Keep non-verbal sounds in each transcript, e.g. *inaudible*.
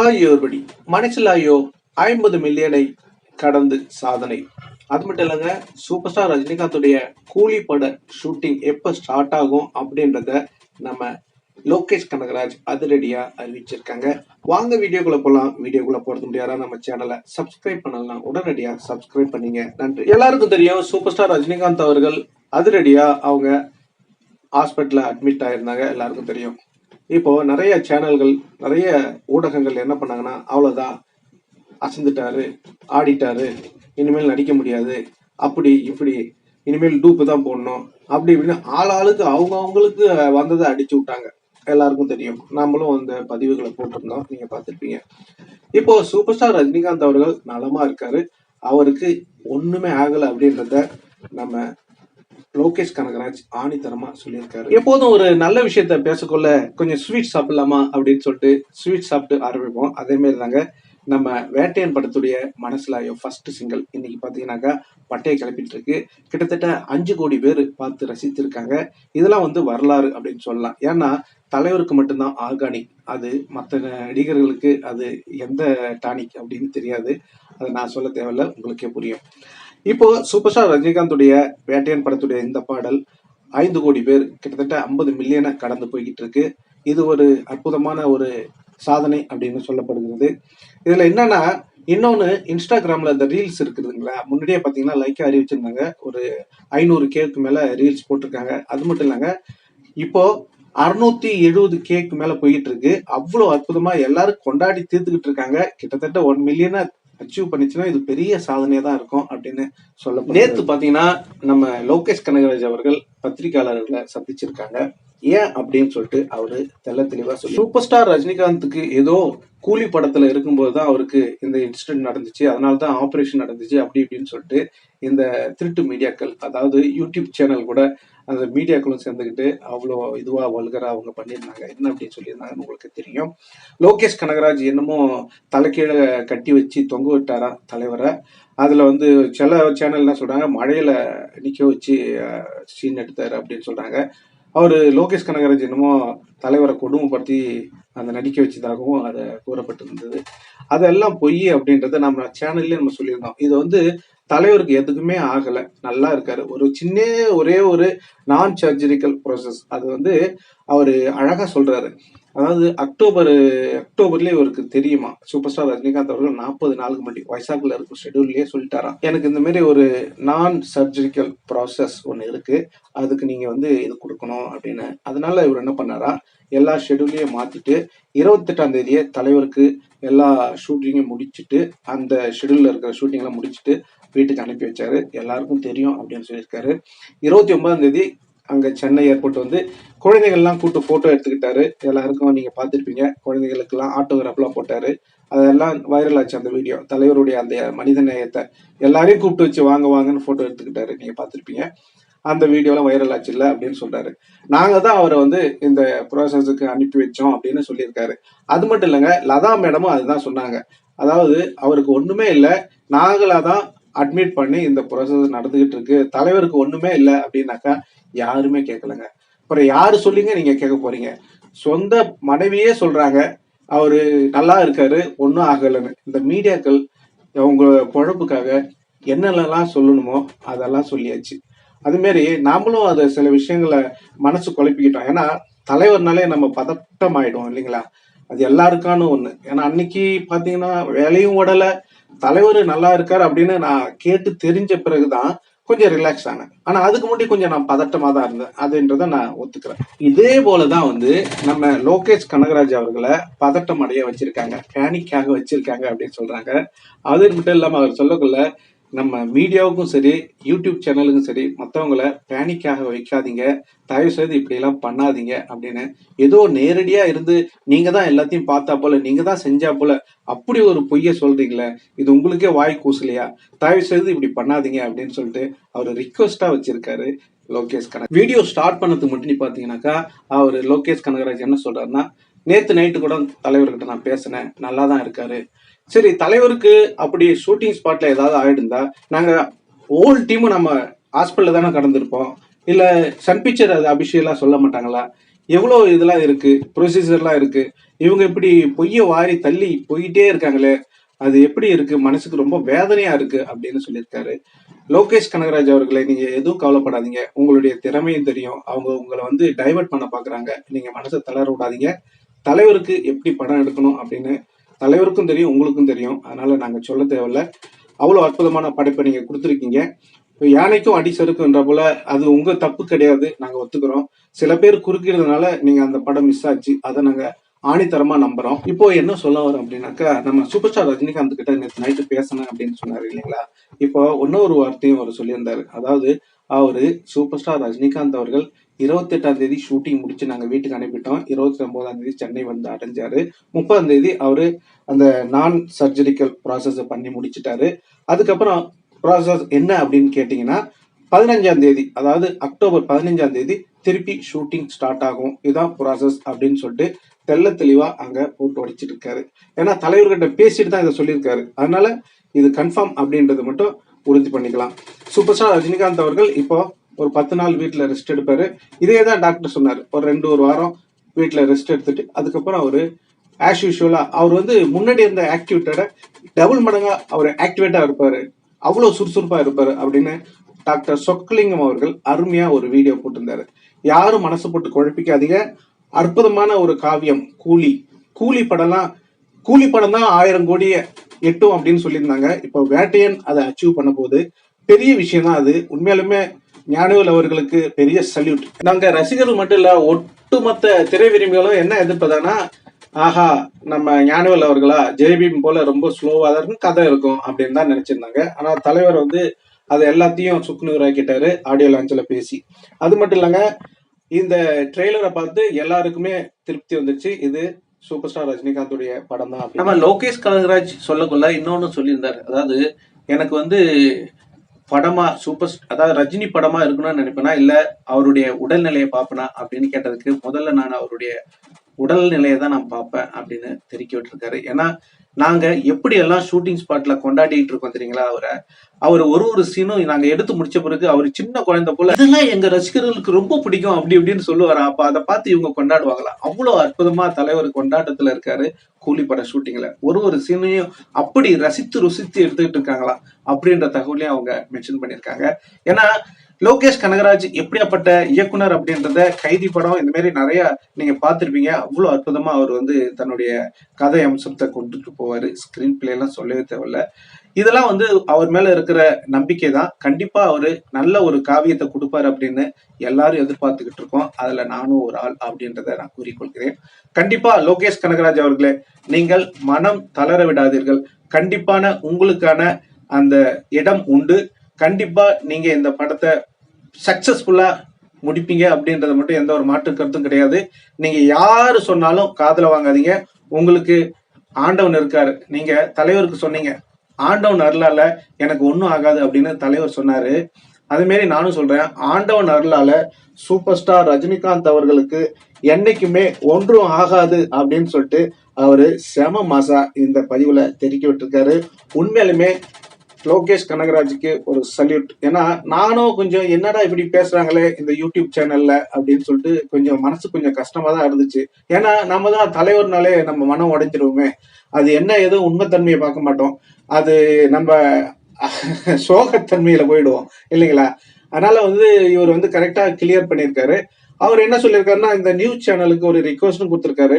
ஆகியோர்படி மனசிலாயோ ஐம்பது மில்லியனை கடந்து சாதனை. அது மட்டும் இல்லைங்க சூப்பர் ஸ்டார் ரஜினிகாந்துடைய கூலி பட ஷூட்டிங் எப்போ ஸ்டார்ட் ஆகும் அப்படின்றத நம்ம லோகேஷ் கனகராஜ் அதிரடியாக அறிவிச்சிருக்காங்க. வாங்க வீடியோக்குள்ள போகலாம் வீடியோக்குள்ள போகிறது முடியாதா நம்ம சேனலை சப்ஸ்கிரைப் பண்ணலாம் உடனடியாக சப்ஸ்கிரைப் பண்ணீங்க. நன்றி. எல்லாருக்கும் தெரியும் சூப்பர் ஸ்டார் ரஜினிகாந்த் அவர்கள் அதிரடியாக அவங்க ஹாஸ்பிட்டலில் அட்மிட் ஆயிருந்தாங்க. எல்லாருக்கும் தெரியும். இப்போ நிறைய சேனல்கள் நிறைய ஊடகங்கள் என்ன பண்ணாங்கன்னா அவ்வளோதான் அசந்துட்டாரு ஆடிட்டாரு இனிமேல் நடிக்க முடியாது. அப்படி இப்படி இனிமேல் டூப்பு தான் போடணும். அப்படி இப்படின்னு ஆள் ஆளுக்கு அவங்க அவங்களுக்கு வந்ததை அடிச்சு விட்டாங்க. எல்லாருக்கும் தெரியும். நம்மளும் அந்த பதிவுகளை போட்டிருந்தோம். நீங்க பார்த்துருப்பீங்க. இப்போ சூப்பர் ஸ்டார் ரஜினிகாந்த் அவர்கள் நலமா இருக்காரு. அவருக்கு ஒண்ணுமே ஆகலை அப்படின்றத நம்ம லோகேஷ் கனகராஜ் ஆணித்தரமா சொல்லியிருக்காரு. எப்போதும் ஒரு நல்ல விஷயத்த பேசக்கொள்ள கொஞ்சம் ஸ்வீட் சாப்பிடலாமா அப்படின்னு சொல்லிட்டு ஸ்வீட் சாப்பிட்டு ஆரம்பிப்போம். அதே மாதிரி தாங்க நம்ம வேட்டையன் படத்துடைய மனசுலாயோ ஃபர்ஸ்ட் சிங்கிள் இன்னைக்கு பார்த்தீங்கன்னாக்கா பட்டையை கிளப்பிட்டு இருக்கு. கிட்டத்தட்ட அஞ்சு கோடி பேர் பார்த்து ரசித்திருக்காங்க. இதெல்லாம் வந்து வரலாறு அப்படின்னு சொல்லலாம். ஏன்னா தலைவருக்கு மட்டும்தான் ஆர்கானிக். அது மற்ற நடிகர்களுக்கு அது எந்த டானிக் அப்படின்னு தெரியாது. அதை நான் சொல்ல தேவையில்ல. உங்களுக்கே புரியும். இப்போ சூப்பர் ஸ்டார் ரஜினிகாந்துடைய வேட்டையன் படத்துடைய இந்த பாடல் ஐந்து கோடி பேர் கிட்டத்தட்ட ஐம்பது மில்லியனை கடந்து போய்கிட்டு இருக்கு. இது ஒரு அற்புதமான ஒரு சாதனை அப்படின்னு சொல்லப்படுகிறது. இதுல என்னன்னா இன்னொன்று இன்ஸ்டாகிராமில் இந்த ரீல்ஸ் இருக்குதுங்களா முன்னாடியே பார்த்தீங்கன்னா லைக்கை அறிவிச்சிருந்தாங்க. ஒரு ஐநூறு கேக்கு மேலே ரீல்ஸ் போட்டிருக்காங்க. அது மட்டும் இல்லைங்க இப்போ அறுநூத்தி எழுபது கேக்கு மேல போயிட்டு இருக்கு. அவ்வளோ அற்புதமா எல்லாரும் கொண்டாடி தீர்த்துக்கிட்டு இருக்காங்க. கிட்டத்தட்ட ஒன் மில்லியனை அச்சீவ் பண்ணிச்சுன்னா இது பெரிய சாதனையா தான் இருக்கும் அப்படின்னு சொல்ல நேத்து பாத்தீங்கன்னா நம்ம லோகேஷ் கனகராஜ் அவர்கள் பத்திரிகையாளர்களை சந்திச்சிருக்காங்க. ஏன் அப்படின்னு சொல்லிட்டு அவரு தெல்ல தெளிவா சொல்லி சூப்பர் ஸ்டார் ரஜினிகாந்துக்கு ஏதோ கூலி படத்துல இருக்கும்போது தான் அவருக்கு இந்த இன்சிடென்ட் நடந்துச்சு. அதனால தான் ஆபரேஷன் நடந்துச்சு அப்படி இப்படின்னு சொல்லிட்டு இந்த திருட்டு மீடியாக்கள் அதாவது யூடியூப் சேனல் கூட அந்த மீடியாக்களும் சேர்ந்துக்கிட்டு அவ்வளோ இதுவா வல்கரா அவங்க பண்ணியிருந்தாங்க. என்ன அப்படின்னு சொல்லியிருந்தாங்கன்னு உங்களுக்கு தெரியும். லோகேஷ் கனகராஜ் என்னமோ தலைக்கீழ கட்டி வச்சு தொங்க விட்டாரா தலைவரை? அதில் வந்து சில சேனல் என்ன மழையில் நிற்க வச்சு சீன் எடுத்தார் அப்படின்னு சொல்கிறாங்க அவர் லோகேஷ் கனகராஜ் என்னமோ தலைவரை கொடுமைப்படுத்தி அந்த நடிக்க வச்சதாகவும் அதை கூறப்பட்டிருந்தது. அதெல்லாம் பொய் அப்படின்றத நம்ம சேனல்லே நம்ம சொல்லியிருந்தோம். இது வந்து தலைவருக்கு எதுக்குமே ஆகலை. நல்லா இருக்காரு. ஒரு சின்ன ஒரே ஒரு நான் சர்ஜரிக்கல் ப்ராசஸ் அது வந்து அவர் அழகாக சொல்றாரு. அதாவது அக்டோபர் அக்டோபர்லயே இவருக்கு தெரியுமா? சூப்பர் ஸ்டார் ரஜினிகாந்த் அவர்கள் நாற்பது நாளுக்கு முன்னாடி வைசாக்ல இருக்கும் ஷெடியூல்லயே சொல்லிட்டாராம். எனக்கு இந்த மாதிரி ஒரு நான் சர்ஜரிக்கல் ப்ராசஸ் ஒன்று இருக்கு. அதுக்கு நீங்க வந்து இது கொடுக்கணும் அப்படின்னு. அதனால இவர் என்ன பண்ணாரா? எல்லா ஷெடியூலையும் மாத்திட்டு இருபத்தெட்டாம் தேதியே தலைவருக்கு எல்லா ஷூட்டிங்கையும் முடிச்சுட்டு அந்த ஷெடியூல்ல இருக்கிற ஷூட்டிங்லாம் முடிச்சுட்டு வீட்டுக்கு அனுப்பி வச்சாரு. எல்லாருக்கும் தெரியும் அப்படின்னு சொல்லியிருக்காரு. இருபத்தி ஒன்பதாம் தேதி அங்கே சென்னை ஏர்போர்ட் வந்து குழந்தைகள்லாம் கூட்டு ஃபோட்டோ எடுத்துக்கிட்டாரு. எல்லாருக்கும் நீங்கள் பார்த்துருப்பீங்க. குழந்தைகளுக்கெல்லாம் ஆட்டோகிராஃப்லாம் போட்டாரு. அதெல்லாம் வைரல் ஆச்சு அந்த வீடியோ தலைவருடைய அந்த மனித நேயத்தை எல்லாரையும் கூப்பிட்டு வச்சு வாங்க வாங்கன்னு ஃபோட்டோ எடுத்துக்கிட்டாரு. நீங்கள் பார்த்துருப்பீங்க. அந்த வீடியோலாம் வைரல் ஆச்சு இல்லை அப்படின்னு சொல்றாரு. நாங்கள் தான் அவரை வந்து இந்த ப்ராசஸுக்கு அனுப்பி வச்சோம் அப்படின்னு சொல்லியிருக்காரு. அது மட்டும் இல்லைங்க லதா மேடமும் அதுதான் சொன்னாங்க. அதாவது அவருக்கு ஒன்றுமே இல்லை. நாங்களாக தான் அட்மிட் பண்ணி இந்த ப்ரொசஸ் நடந்துகிட்டு இருக்கு. தலைவருக்கு ஒண்ணுமே இல்லை அப்படின்னாக்கா யாருமே கேட்கலங்க அப்புறம் யாரு சொல்லிங்க நீங்க கேட்க போறீங்க. சொந்த மனைவியே சொல்றாங்க அவரு நல்லா இருக்காரு ஒன்றும் ஆகலைன்னு. இந்த மீடியாக்கள் அவங்க பொழப்புக்காக என்னென்னலாம் சொல்லணுமோ அதெல்லாம் சொல்லியாச்சு. அதுமாரி நாமளும் அதை சில விஷயங்களை மனசு குழப்பிக்கிட்டோம். ஏன்னா தலைவர்னாலே நம்ம பதட்டம் ஆயிடும் இல்லைங்களா? அது எல்லாருக்கான ஒண்ணு. ஏன்னா அன்னைக்கு பாத்தீங்கன்னா வேலையும் உடலை தலைவர் நல்லா இருக்கார் அப்படின்னு நான் கேட்டு தெரிஞ்ச பிறகுதான் கொஞ்சம் ரிலாக்ஸ் ஆனேன். ஆனா அதுக்கு முன்னாடி கொஞ்சம் நான் பதட்டமா தான் இருந்தேன். அதுன்றத நான் ஒத்துக்கிறேன். இதே போலதான் வந்து நம்ம லோகேஷ் கனகராஜ் அவர்களை பதட்டம் அடைய வச்சிருக்காங்க. பேனிக்காக வச்சிருக்காங்க அப்படின்னு சொல்றாங்க. அது மட்டும் இல்லாம அவர் சொல்லக்குள்ள நம்ம மீடியாவுக்கும் சரி யூடியூப் சேனலுக்கும் சரி மற்றவங்கள பேனிக்காக வைக்காதீங்க. தயவு செய்து இப்படி எல்லாம் பண்ணாதீங்க அப்படின்னு ஏதோ நேரடியா இருந்து நீங்க தான் எல்லாத்தையும் பார்த்தா போல நீங்க தான் செஞ்சா போல அப்படி ஒரு பொய்யை சொல்றீங்களே இது உங்களுக்கே வாய் கூசலையா? தயவு செய்து இப்படி பண்ணாதீங்க அப்படின்னு சொல்லிட்டு அவர் ரிக்வஸ்ட்டாக வச்சிருக்காரு லோகேஷ் கனக வீடியோ ஸ்டார்ட் பண்ணதுக்கு மட்டும் நீ அவர் லோகேஷ் கனகராஜ் என்ன சொல்றாருன்னா நேற்று நைட்டு கூட தலைவர்கிட்ட நான் பேசினேன் நல்லா தான் இருக்காரு. சரி தலைவருக்கு அப்படி ஷூட்டிங் ஸ்பாட்ல ஏதாவது ஆயிடுந்தா நாங்க ஹோல் டீமும் நம்ம ஹாஸ்பிட்டல் தானே கடந்திருப்போம். இல்ல சன் பிக்சர் அது அபிஷேகலாம் சொல்ல மாட்டாங்களா? எவ்வளோ இதெல்லாம் இருக்கு ப்ரொசீஜர்லாம் இருக்கு இவங்க இப்படி பொய்ய வாரி தள்ளி போயிட்டே இருக்காங்களே அது எப்படி இருக்கு மனசுக்கு ரொம்ப வேதனையா இருக்கு அப்படின்னு சொல்லியிருக்காரு. லோகேஷ் கனகராஜ் அவர்களை நீங்க எதுவும் கவலைப்படாதீங்க உங்களுடைய திறமையும் தெரியும் அவங்க உங்களை வந்து டைவர்ட் பண்ண பாக்குறாங்க நீங்க மனசை தளர விடாதீங்க தலைவருக்கு எப்படி படம் எடுக்கணும் அப்படின்னு தலைவருக்கும் தெரியும் உங்களுக்கும் தெரியும். அதனால நாங்கள் சொல்ல தேவையில்ல. அவ்வளோ அற்புதமான படைப்பை நீங்க கொடுத்துருக்கீங்க. இப்போ யானைக்கும் அடி சறுக்குன்ற போல அது உங்க தப்பு கிடையாது. நாங்க ஒத்துக்கிறோம். சில பேர் குறுக்கிறதுனால நீங்க அந்த படம் மிஸ் ஆச்சு. அதை நாங்க ஆணித்தரமா நம்புறோம். இப்போ என்ன சொல்ல வரோம் அப்படின்னாக்கா நம்ம சூப்பர் ஸ்டார் ரஜினிகாந்த் கிட்ட நேற்று நைட்டு பேசணும் அப்படின்னு சொன்னாரு இல்லைங்களா? இப்போ இன்னொரு வார்த்தையும் அவர் சொல்லியிருந்தாரு. அதாவது அவரு சூப்பர் ஸ்டார் ரஜினிகாந்த் அவர்கள் இருபத்தி எட்டாம் தேதி ஷூட்டிங் முடிச்சு நாங்க வீட்டுக்கு அனுப்பிட்டோம். இருபத்தி ஒன்பதாம் தேதி சென்னை வந்து அடைஞ்சாரு. முப்பதாம் தேதி அவரு அந்த நான் சர்ஜரிக்கல் ப்ராசஸ் பண்ணி முடிச்சிட்டாரு. அதுக்கப்புறம் ப்ராசஸ் என்ன அப்படின்னு கேட்டீங்கன்னா பதினஞ்சாம் தேதி அதாவது அக்டோபர் பதினஞ்சாம் தேதி திருப்பி ஷூட்டிங் ஸ்டார்ட் ஆகும். இதுதான் ப்ராசஸ் அப்படின்னு சொல்லிட்டு தெல்ல தெளிவா அங்க போட்டு உடைச்சிட்டு இருக்காரு. ஏன்னா தலைவர்கிட்ட பேசிட்டு தான் இதை சொல்லியிருக்காரு. அதனால இது கன்ஃபார்ம் அப்படின்றது மட்டும் உறுதி பண்ணிக்கலாம். சூப்பர் ஸ்டார் ரஜினிகாந்த் அவர்கள் இப்போ ஒரு பத்து நாள் வீட்டில் ரெஸ்ட் எடுப்பாரு. இதே தான் டாக்டர் சொன்னார். ஒரு ரெண்டு ஒரு வாரம் வீட்டில் ரெஸ்ட் எடுத்துட்டு அதுக்கப்புறம் அவர் ஆஸ் யூஷுவலா அவர் வந்து முன்னாடி இருந்த ஆக்டிவேட்டட டபுள் மடங்கா அவர் ஆக்டிவேட்டா இருப்பாரு. அவ்வளோ சுறுசுறுப்பா இருப்பாரு அப்படின்னு டாக்டர் சொக்கலிங்கம் அவர்கள் அருமையா ஒரு வீடியோ போட்டிருந்தாரு. யாரும் மனசு போட்டு குழப்பிக்காதீங்க. அற்புதமான ஒரு காவியம் கூலி. கூலி படம்லாம் கூலி படம் தான் ஆயிரம் கோடியை எட்டும் அப்படின்னு சொல்லியிருந்தாங்க. இப்போ வேட்டையன் அதை அச்சீவ் பண்ண போது பெரிய விஷயம் தான் அது. உண்மையாலுமே ஞானவேல் அவர்களுக்கு பெரிய சல்யூட் நாங்க ரசிகர்கள் மட்டும் இல்ல ஒட்டுமொத்த திரை விரும்பிகளும் என்ன எதிர்ப்பதானா ஆஹா நம்ம ஞானவேல் அவர்களா ஜெய்பீம் போல ரொம்ப ஸ்லோவா தான் இருக்கும் கதை இருக்கும் அப்படின்னு தான் நினைச்சிருந்தாங்க. ஆனா தலைவர் வந்து அது எல்லாத்தையும் சுக்குநூறாக்கிட்டாரு ஆடியோ லான்ச்சில் பேசி. அது மட்டும் இல்லைங்க இந்த ட்ரெய்லரை பார்த்து எல்லாருக்குமே திருப்தி வந்துச்சு இது சூப்பர் ஸ்டார் ரஜினிகாந்துடைய படம் தான் நம்ம லோகேஷ் கனகராஜ் சொல்லக்குள்ள இன்னொன்னு சொல்லியிருந்தாரு. அதாவது எனக்கு வந்து படமா சூப்பர் அதாவது ரஜினி படமா இருக்கணும்னு நினைப்பேனா இல்ல அவருடைய உடல்நிலையை பார்ப்பனா அப்படின்னு கேட்டதுக்கு முதல்ல நான் அவருடைய உடல்நிலையை தான் நான் பார்ப்பேன் அப்படின்னு தெரிவிக்க விட்டுருக்காரு. ஏன்னா நாங்க எப்படி எல்லாம் ஷூட்டிங் ஸ்பாட்ல கொண்டாடிட்டு இருக்கோம் தெரியுங்களா அவரை? அவர் ஒரு ஒரு சீனும் நாங்க எடுத்து முடிச்ச பிறகு அவர் சின்ன குழந்தை போல இதெல்லாம் எங்க ரசிகர்களுக்கு ரொம்ப பிடிக்கும் அப்படி இப்படின்னு சொல்லுவாரா? அப்ப அதை பார்த்து இவங்க கொண்டாடுவாங்களா? அவ்வளவு அற்புதமா தலைவர் கொண்டாட்டத்துல இருக்காரு கூலி பட ஷூட்டிங்ல ஒரு ஒரு சீனையும் அப்படி ரசித்து ருசித்து எடுத்துக்கிட்டு இருக்காங்களா? அப்படின்ற தகவலையும் அவங்க மென்ஷன் பண்ணியிருக்காங்க. ஏன்னா லோகேஷ் கனகராஜ் எப்படியாப்பட்ட இயக்குனர் அப்படின்றத கைதி படம் இந்த மாதிரி நிறைய நீங்க பார்த்திருப்பீங்க. அவ்வளவு அற்புதமா அவர் வந்து தன்னுடைய கதை அம்சத்தை கொண்டுட்டு போவாரு. ஸ்கிரீன் பிளே எல்லாம் சொல்லவே தேவையில்ல. இதெல்லாம் வந்து அவர் மேல இருக்கிற நம்பிக்கை தான். கண்டிப்பா அவரு நல்ல ஒரு காவியத்தை கொடுப்பாரு அப்படின்னு எல்லாரும் எதிர்பார்த்துக்கிட்டு இருக்கோம். அதுல நானும் ஒரு ஆள் அப்படின்றத நான் கூறிக்கொள்கிறேன். கண்டிப்பா லோகேஷ் கனகராஜ் அவர்களே நீங்கள் மனம் தளர விடாதீர்கள். கண்டிப்பான உங்களுக்கான அந்த இடம் உண்டு. கண்டிப்பா நீங்க இந்த படத்தை சக்சஸ்ஃபுல்லா முடிப்பீங்க அப்படின்றத மட்டும் எந்த ஒரு மாற்று கருத்தும் கிடையாது. நீங்க யாரு சொன்னாலும் காதல வாங்காதீங்க. உங்களுக்கு ஆண்டவன் இருக்காரு. நீங்க தலைவருக்கு சொன்னீங்க. ஆண்டவன் அருளால எனக்கு ஒன்றும் ஆகாது அப்படின்னு தலைவர் சொன்னாரு. அது மாரி நானும் சொல்றேன். ஆண்டவன் அருளால சூப்பர் ஸ்டார் ரஜினிகாந்த் அவர்களுக்கு என்னைக்குமே ஒன்றும் ஆகாது அப்படின்னு சொல்லிட்டு அவரு செம மாசா இந்த பதிவுல தெரிவிக்க விட்டுருக்காரு. உண்மையிலுமே லோகேஷ் கனகராஜுக்கு ஒரு சல்யூட் ஏன்னா நானும் கொஞ்சம் என்னடா இப்படி பேசுறாங்களே இந்த யூடியூப் சேனல்ல அப்படின்னு சொல்லிட்டு கொஞ்சம் மனசு கொஞ்சம் கஷ்டமா தான் இருந்துச்சு. ஏன்னா நம்ம தான் தலைவர்னாலே நம்ம மனம் உடைஞ்சிருவோமே. அது என்ன எதுவும் உண்மைத்தன்மையை பார்க்க மாட்டோம். அது நம்ம *laughs* சோகத்தன்மையில போயிடுவோம். இல்லைங்களா? அதனால வந்து இவர் வந்து கரெக்டா கிளியர் பண்ணியிருக்காரு. அவர் என்ன சொல்லியிருக்காருன்னா இந்த நியூஸ் சேனலுக்கு ஒரு ரிக்வஸ்டும் கொடுத்திருக்காரு.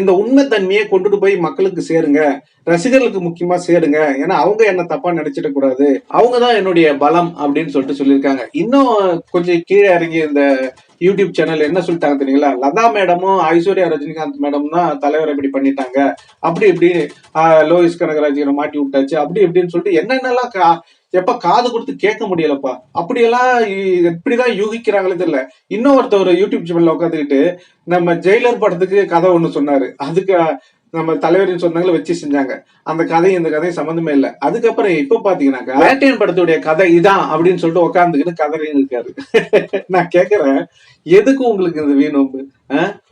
இந்த உண்மை தன்மையை கொண்டுட்டு போய் மக்களுக்கு சேருங்க. ரசிகர்களுக்கு முக்கியமா சேருங்க. ஏன்னா அவங்க என்ன தப்பா நினைச்சிட கூடாது. அவங்க தான் என்னுடைய பலம் அப்படின்னு சொல்லிட்டு சொல்லியிருக்காங்க. இன்னும் கொஞ்சம் கீழே இறங்கி இந்த யூடியூப் சேனல் என்ன சொல்லிட்டாங்க தெரியுங்களா? லதா மேடமும் ஐஸ்வர்யா ரஜினிகாந்த் மேடம் தான் தலைவர் இப்படி பண்ணிட்டாங்க. அப்படி இப்படி லோயிஸ் லோகிஷ் கனகராஜனை மாட்டி விட்டாச்சு. அப்படி இப்படின்னு சொல்லிட்டு என்னென்னலாம் எப்ப காது கொடுத்து கேட்க முடியலப்பா? அப்படியெல்லாம் எப்படிதான் யூகிக்கிறாங்களே தெரியல. இன்னொருத்தர் யூடியூப் சேனல்ல உட்காந்துக்கிட்டு நம்ம ஜெயிலர் படத்துக்கு கதை ஒண்ணு சொன்னாரு. அதுக்கு நம்ம தலைவரின் சொன்னாங்களே வச்சு செஞ்சாங்க. அந்த கதையும் இந்த கதையும் சம்மந்தமே இல்ல. அதுக்கப்புறம் இப்ப பாத்தீங்கன்னாக்கா வேட்டையன் படத்துடைய கதை இதான் அப்படின்னு சொல்லிட்டு உட்காந்துக்கிட்டு கதறையும் இருக்காரு. *laughs* நான் கேக்குறேன் எதுக்கு உங்களுக்கு இந்த வேணும்?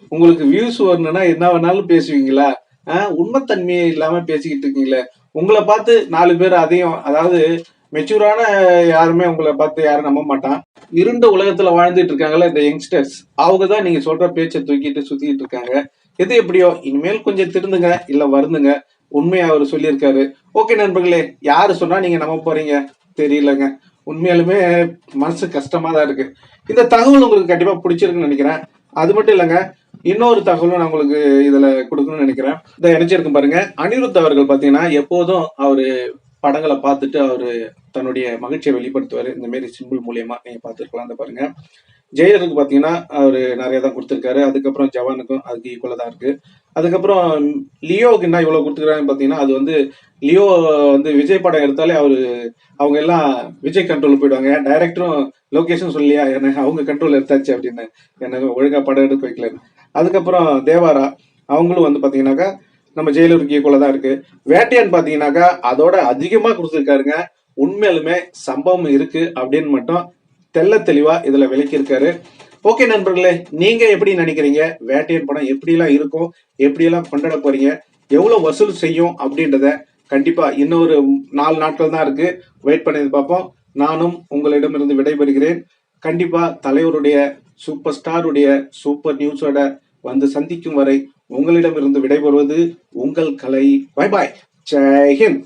உங்களுக்கு வியூஸ் வரணும்னா என்ன வேணாலும் பேசுவீங்களா? உண்மைத்தன்மையே இல்லாம பேசிக்கிட்டு இருக்கீங்களே. உங்களை பார்த்து நாலு பேர் அதையும் அதாவது மெச்சூரான யாருமே உங்களை பார்த்து யாரும் நம்ப மாட்டான். இருண்ட உலகத்துல வாழ்ந்துட்டு இருக்காங்கல்ல இந்த யங்ஸ்டர்ஸ் அவங்க தான் நீங்க சொல்ற பேச்சை தூக்கிட்டு சுத்திட்டு இருக்காங்க. எது எப்படியோ இனிமேல் கொஞ்சம் திருந்துங்க இல்ல வருந்துங்க. உண்மையா அவர் சொல்லியிருக்காரு. ஓகே நண்பர்களே யாரு சொன்னா நீங்க நம்ப போறீங்க? தெரியலங்க. உண்மையாலுமே மனசு கஷ்டமா தான் இருக்கு. இந்த தகவல் உங்களுக்கு கண்டிப்பா பிடிச்சிருக்குன்னு நினைக்கிறேன். அது மட்டும் இல்லைங்க இன்னொரு தகவலும் நான் உங்களுக்கு இதுல கொடுக்கணும்னு நினைக்கிறேன். இதை நினைச்சிருக்கும் பாருங்க அனிருத் அவர்கள் பாத்தீங்கன்னா எப்போதும் அவரு படங்களை பார்த்துட்டு அவரு தன்னுடைய மகிழ்ச்சியை வெளிப்படுத்துவார். இந்த மாதிரி சிம்பிள் மூலியமா நீங்கள் பார்த்துருக்கலாம் அந்த பாருங்க. ஜெயிலருக்கு பார்த்தீங்கன்னா அவர் நிறைய தான் கொடுத்துருக்காரு. அதுக்கப்புறம் ஜவானுக்கும் அதுக்கு ஈக்குவலாக தான் இருக்கு. அதுக்கப்புறம் லியோவுக்கு என்ன இவ்வளோ கொடுத்துருக்காங்கன்னு பார்த்தீங்கன்னா அது வந்து லியோ வந்து விஜய் படம் எடுத்தாலே அவர் அவங்க எல்லாம் விஜய் கண்ட்ரோல் போயிடுவாங்க. டைரக்டரும் லொக்கேஷன் சொல்லியா என்ன அவங்க கண்ட்ரோல் எடுத்தாச்சு அப்படின்னு. எனக்கு ஒழுங்கா படம் எடுக்க வைக்கலன்னு. அதுக்கப்புறம் தேவாரா அவங்களும் வந்து பார்த்தீங்கன்னாக்கா நம்ம ஜெயிலருக்கு ஈக்குவலாக தான் இருக்கு. வேட்டையான் பார்த்தீங்கன்னாக்கா அதோட அதிகமாக கொடுத்துருக்காருங்க. உண்மையிலுமே சம்பவம் இருக்கு அப்படின்னு மட்டும் தெள்ள தெளிவா இதுல விளக்கியிருக்காரு. ஓகே நண்பர்களே நீங்க எப்படி நினைக்கிறீங்க? வேட்டையன் படம் எப்படிலாம் இருக்கும்? எப்படியெல்லாம் கொண்டாட போறீங்க? எவ்வளவு வசூல் செய்யும் அப்படின்றத கண்டிப்பா இன்னொரு நாலு நாட்கள் தான் இருக்கு. வெயிட் பண்ணி பார்ப்போம். நானும் உங்களிடமிருந்து விடைபெறுகிறேன். கண்டிப்பா தலைவருடைய சூப்பர் ஸ்டாருடைய சூப்பர் நியூஸோட வந்து சந்திக்கும் வரை உங்களிடமிருந்து விடைபெறுவது உங்கள் கலை. பை பாய் ஜெய்ஹிந்த்